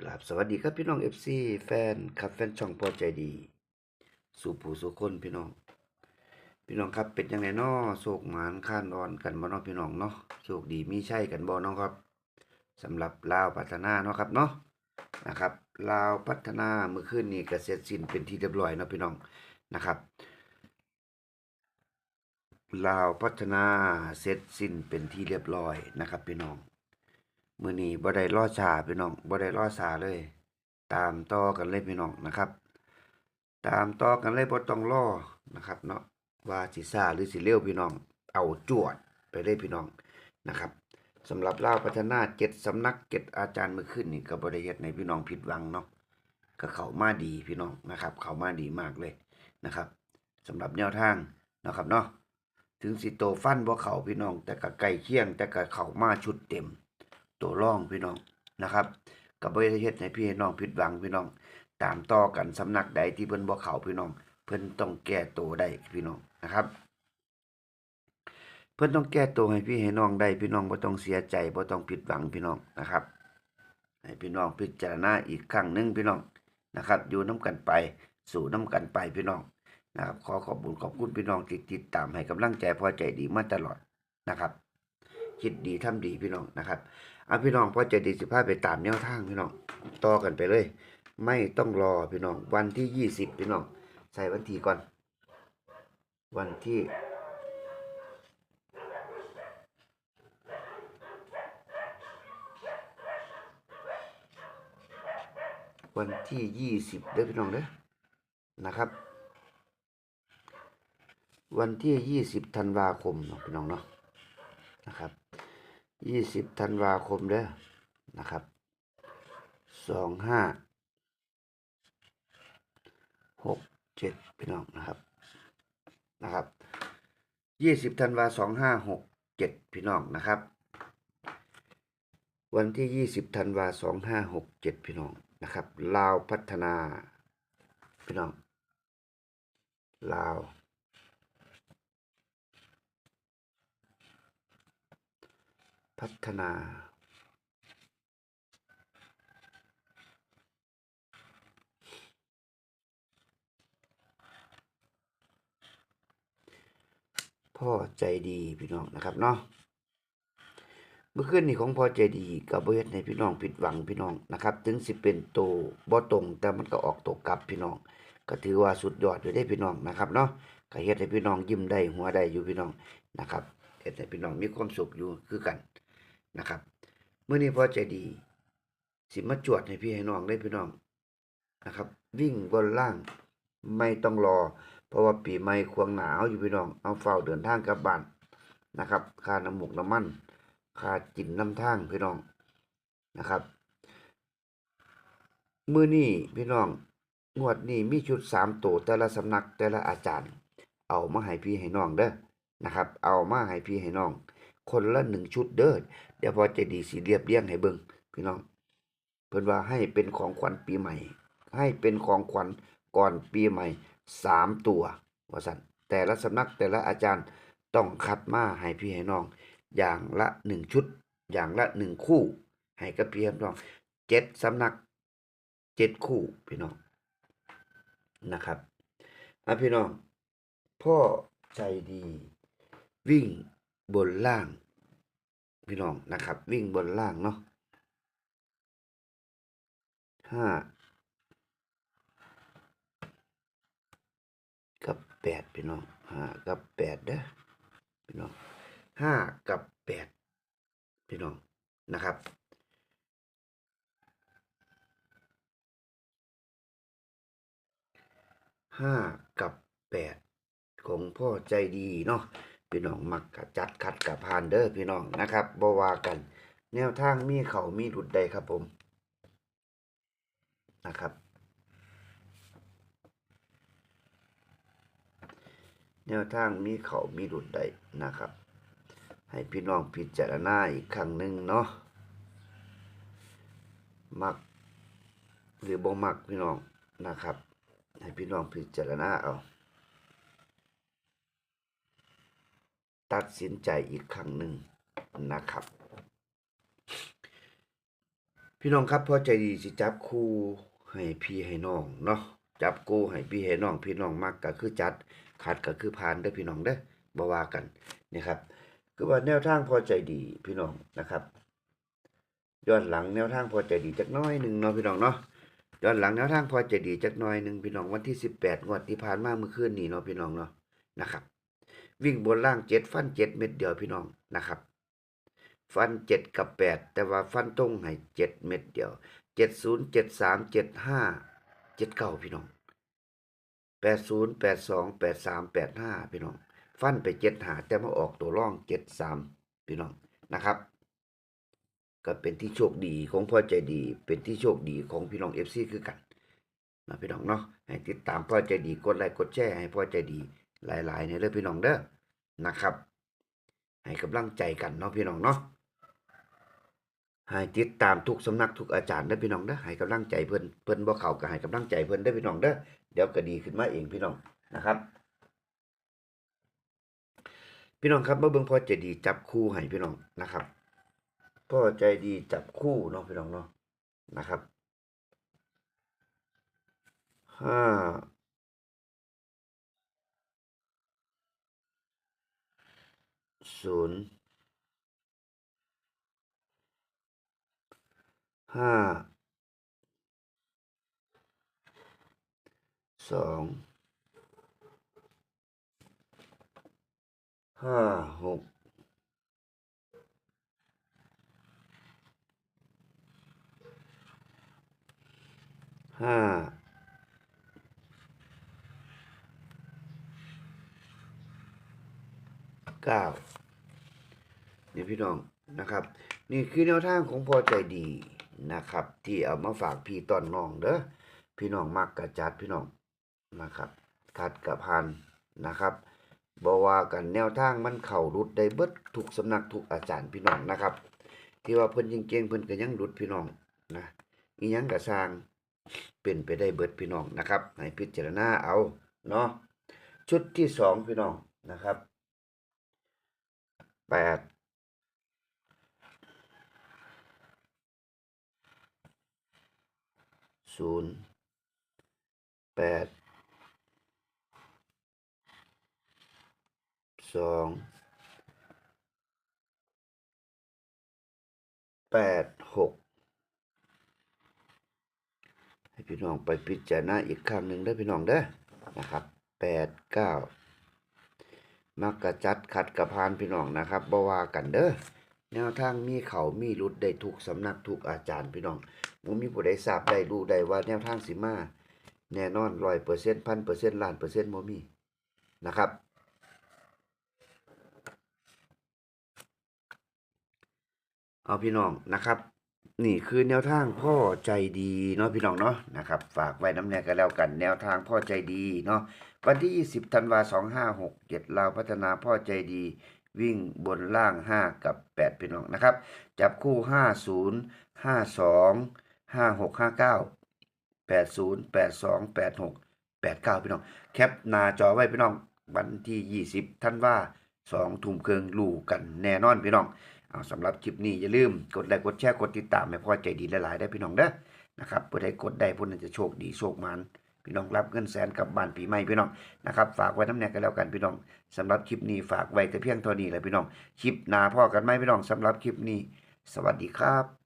กราบสวัสดีครับพี่น้อง FC แฟนครับแฟนช่องพอใจดี สู่ผู้สู่คนพี่น้อง พี่น้องครับเป็นยังไงน้อโศกหมานข้านนอนกันบ่เน้องพี่น้องเนาะโชคดีมีใช่กันบ่เน้องครับสำหรับลาวพัฒนาเนาะครับเนาะนะครับลาวพัฒนาเมื่อคืนนี้ก็เสร็จสิ้นเป็นที่เรียบร้อยเนาะพี่น้องนะครับลาวพัฒนาเสร็จสิ้นเป็นที่เรียบร้อยนะครับพี่น้อง มือนี้บ่ได้รอช้าพี่น้องบ่ได้รอช้าเลย ตามต่อกันเลยพี่น้องนะครับ ตามต่อกันเลยบ่ต้องรอนะครับเนาะว่าสิช้าหรือสิเร็วพี่น้อง เอาจวดไปเลยพี่น้องนะครับสำหรับลาวพัฒนาเจ็ดสำนักเจ็ดอาจารย์เมื่อคืนนี่ก็บ่ได้เฮ็ดให้พี่น้องผิดหวังเนาะก็เข้ามาดีพี่น้องนะครับ เข้ามาดีมากเลยนะครับสำหรับแนวทางนะครับเนาะถึงสิโตฟันบ่เขาพี่น้องแต่ก็ใกล้เคียงแต่ก็เข้ามาชุดเต็ม ตัวร่องพี่น้องนะครับกับ่ได้เฮ็ดให้พี่น้องผิดหวังพี่น้อง ตามต่อกันสำนักใดที่เพิ่นบ่เข้าพี่น้อง เพิ่นต้องแก้ตัวได้พี่น้องนะครับ เพิ่นต้องแก้ตัวให้พี่ให้น้องได้พี่น้องบ่ต้องเสียใจบ่ต้องผิดหวังพี่น้องนะครับให้พี่น้องพิจารณาอีกครั้งหนึ่งพี่น้องนะครับ อยู่น้กันไป สู่น้กันไปพี่น้องนะครับขอขอบคุณขอบคุณพี่น้องที่ติดตามให้กำลังใจพอใจดีมาตลอดนะครับ คิดดีทำดีพี่น้องนะครับเอาพี่น้องพอใจดีสิพาไปตามแนวทางพี่น้องต่อกันไปเลย ไม่ต้องรอพี่น้อง วันที่ยี่สิบพี่น้อง ใส่วันที่ก่อน วันที่วันที่ยี่สิบเด้อพี่น้องเด้อนะครับ วันที่ยี่สิบธันวาคมเนาะพี่น้องเนาะ ยี่สิบธันวาคมเด้อนะครับสองห้าหกเจ็ดพี่น้องนะครับนะครับยี่สิบธันวาสองห้าหกเจ็ดพี่น้องนะครับ วันที่ยี่สิบธันวาสองห้าหกเจ็ดพี่น้องนะครับลาวพัฒนา พี่น้องลาว พัฒนา พ่อใจดีพี่น้องนะครับเนาะเมื่อคืนนี้ของพ่อใจดีกับบ่เฮ็ดให้พี่น้องผิดหวังพี่น้องนะครับ ถึงสิเป็นโตวบ่ตรง แต่มันก็ออกตกกลับพี่น้อง ก็ถือว่าสุดยอดอยู่ได้พี่น้องนะครับเนาะก็เฮ็ดให้พี่น้องยิ้มได้หัวได้อยู่พี่น้องนะครับเฮ็ดให้พี่น้องมีความสุขอยู่คือกัน นะครับเมื้อนี้พ่อใจดี สิมาจวดให้พี่ให้น้องได้พี่น้องนะครับ วิ่งบนล่างไม่ต้องรอ เพราะว่าปีใหม่ควงหนาวอยู่พี่น้องเอาเฝ้าเดินทางกลับบ้านนะครับค่าน้ำหมกน้ำมันค่าจินน้ำทางพี่น้องนะครับมื้อนี้พี่น้องงวดนี้มีชุดสามตัวแต่ละสำนักแต่ละอาจารย์ เอามาให้พี่ให้น้องเด้อนะครับ เอามาให้พี่ให้น้อง คนละหนึ่งชุดเด้อเดี๋ยวพอใจะดีสีเรียบเรียงให้เบิ่งพี่น้อง เพิ่นว่าให้เป็นของขวัญปีใหม่ ให้เป็นของขวัญก่อนปีใหม่สามตัวว่าซั่นแต่ละสำนักแต่ละอาจารย์ต้องคัดมาให้พี่ให้น้อง อย่างละหนึ่งชุด อย่างละหนึ่งคู่ ให้กับพี่ให้น้องเจ็ดสำนักเจ็ดคู่พี่น้องนะครับอะพี่น้องพ่อใจดีวิ่ง บนล่าง พี่น้องนะครับ วิ่งบนล่างเนาะห้ากับแปดพี่น้องห้ากับแปดเด้อพี่น้องห้ากับแปดพี่น้องนะครับห้ากับแปดของพ่อใจดีเนาะ พี่น้องมักกะจัดคัดกับพานเด้อพี่น้องนะครับบว่ากัน แนวทางมีเขามีหลุดใดครับผมนะครับ แนวทางมีเขามีหลุดใดนะครับ ให้พี่น้องพิจารณาอีกครั้งหนึ่งเนาะมักหรือบ่มักพี่น้องนะครับ ให้พี่น้องพิจารณาเอา ตัดสินใจอีกครั้งหนึ่งนะครับ พี่น้องครับพอใจดีสิจับคู่ให้พี่ให้น้องเนาะจับคู่ให้พี่ให้น้องพี่น้องมักก็คือจัดขัดก็คือผ่านเด้อพี่น้องเด้อบ่ว่ากันนี่ครับ คือว่าแนวทางพอใจดีพี่น้องนะครับย้อนหลังแนวทางพอใจดีจักน้อยหนึ่งเนาะพี่น้องเนาะย้อนหลังแนวทางพอใจดีจักน้อยหนึ่งพี่น้องวันที่18งวดที่ผ่านมาเมื่อคืนนี้เนาะพี่น้องเนาะนะครับ วิ่งบนล่าง7ฟัน7เม็ดเดียวพี่น้องนะครับ ฟันเจ็ดกับแปดแต่ว่าฟันตรงให้เจ็ดเม็ดเดียวเจ็ดศูนย์เจ็ดสามเจ็ดห้าเจ็ดเก้าพี่น้องแปดศูนย์แปดสองแปดสามแปดห้าพี่น้อง ฟันไปเจ็ดหาแต่มาออกตัวร่องเจ็ดสามพี่น้องนะครับ ก็เป็นที่โชคดีของพ่อใจดี เป็นที่โชคดีของพี่น้องเอฟซีคือกันนะพี่น้องเนาะให้ติดตามพ่อใจดีกดไลค์กดแชร์ให้พ่อใจดี หลายๆเนี่ยเด้อพี่น้องเด้อนะครับ ให้กำลังใจกันเนาะพี่น้องเนาะให้ติดตามทุกสำนักทุกอาจารย์เด้อพี่น้องเด้อให้กำลังใจเพิ่อนเพิ่อนบ่เข้าก็ให้กำลังใจเพิ่อนเด้อพี่น้องเด้อเดี๋ยวก็ดีขึ้นมาเองพี่น้องนะครับ พี่น้องครับเมาเบิ่งพอใจดีจับคู่ให้พี่น้องนะครับพ่อใจดีจับคู่เนาะพี่น้องเนาะนะครับห้า ศูนย์ห้าสองห้าหกห้า เก้านี่พี่น้องนะครับ นี่คือแนวทางของพอใจดีนะครับ ที่เอามาฝากพี่ตอนน้องเด้อพี่น้องมักกระจัดพี่น้องนะครับคัดกับพันนะครับบอว่ากันแนวทางมันเข่ารุดได้เบิดทุกสำนักทุกอาจารย์พี่น้องนะครับ ที่ว่าเพิ่นยังเก่งเพิ่นก็ยังรุดพี่น้องนะอียังก็สร้างเป็นไปได้เบิดพี่น้องนะครับ ให้พิจารณาเอาเนาะชุดที่สองพี่น้องนะครับ แปดศูนย์แปดสองแปดหกให้พี่น้องไปพิจารณาอีกครั้งหนึ่งได้พี่น้องเด้อนะครับแปดเก้า มักกระจัดขัดกระพานพี่น้องนะครับบ่ว่ากันเด้อแนวทางมีเขามีรุดได้ทุกสำนักทุกอาจารย์พี่น้องบ่มีผู้ใดทราบได้รู้ได้ว่าแนวทางสิมาแน่นอนร้อยเปอร์เซ็นต์พันเปอร์เซ็นต์ล้านเปอร์เซ็นต์บ่มีนะครับ เอาพี่น้องนะครับ นี่คือแนวทางพ่อใจดีเนาะพี่น้องเนาะนะครับฝากไว้น้ำแน่กันแล้วกัน แนวทางพ่อใจดีเนาะวันที่ 20ธันวา2567ลาวพัฒนาพ่อใจดี วิ่งบนล่าง 5 กับ 8 พี่น้องนะครับ จับคู่ 50 52 56 59 80 82 86 89 พี่น้อง แคปหน้าจอไว้พี่น้องวันที่ 20ธันวา2ทุ่มเครึ่งรู้กันแน่นอนพี่น้อง เอาสำหรับคลิปนี้อย่าลืมกดไลค์กดแชร์กดติดตามให้พ่อใจดีหลายๆได้พี่น้องเด้อนะครับผู้ใดกดได้ผู้นั้นจะโชคดีโชคมันพี่น้องรับเงินแสนกับบ้านปีใหม่พี่น้องนะครับฝากไว้น้ำแน่กันแล้วกันพี่น้องสำหรับคลิปนี้ฝากไว้แต่เพียงเท่านี้แหละพี่น้องคลิปหน้าพ่อกันไหมพี่น้องสำหรับคลิปนี้ สวัสดีครับ